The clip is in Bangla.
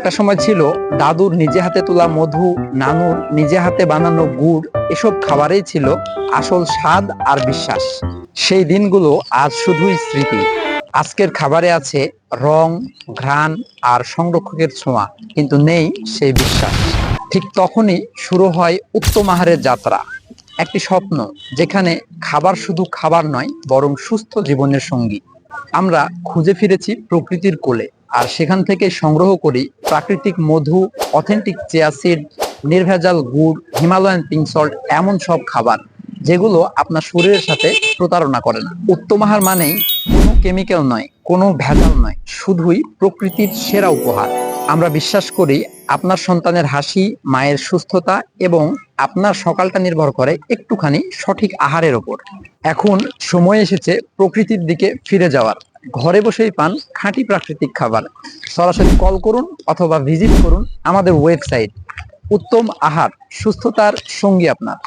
একটা সময় ছিল, দাদুর নিজে হাতে তোলা মধু, নানুর নিজে হাতে বানানো গুড়, এসব খাবারেই ছিল আসল স্বাদ আর বিশ্বাস। সেই দিনগুলো আজ শুধুই স্মৃতি। আজকের খাবারে আছে রং, ঘ্রাণ আর সংরক্ষকের ছোঁয়া, কিন্তু নেই সেই বিশ্বাস। ঠিক তখনই শুরু হয় উত্তম আহারের যাত্রা। একটি স্বপ্ন, যেখানে খাবার শুধু খাবার নয়, বরং সুস্থ জীবনের সঙ্গী। আমরা খুঁজে ফিরেছি প্রকৃতির কোলে, আর সেখান থেকে সংগ্রহ করি প্রাকৃতিক, মধু অথেন্টিক চিয়াসিড নির্ভেজাল গুড় হিমালয়ান পিঙ্ক সল্ট এমন সব খাবার যেগুলো আপনার শরীরের সাথে প্রতারণা করে না। উত্তম আহার মানেই কোনো কেমিক্যাল নয়, কোনো ভেজাল নয়, শুধুই প্রকৃতির সেরা উপহার। আমরা বিশ্বাস করি আপনার সন্তানের হাসি, মায়ের সুস্থতা এবং আপনার সকালটা নির্ভর করে একটুখানি সঠিক আহারের ওপর। এখন সময় এসেছে প্রকৃতির দিকে ফিরে যাওয়ার। ঘরে বসেই পান খাঁটি প্রাকৃতিক খাবার। সরাসরি কল করুন অথবা ভিজিট করুন আমাদের ওয়েবসাইট উত্তম আহার, সুস্থতার সঙ্গী আপনার।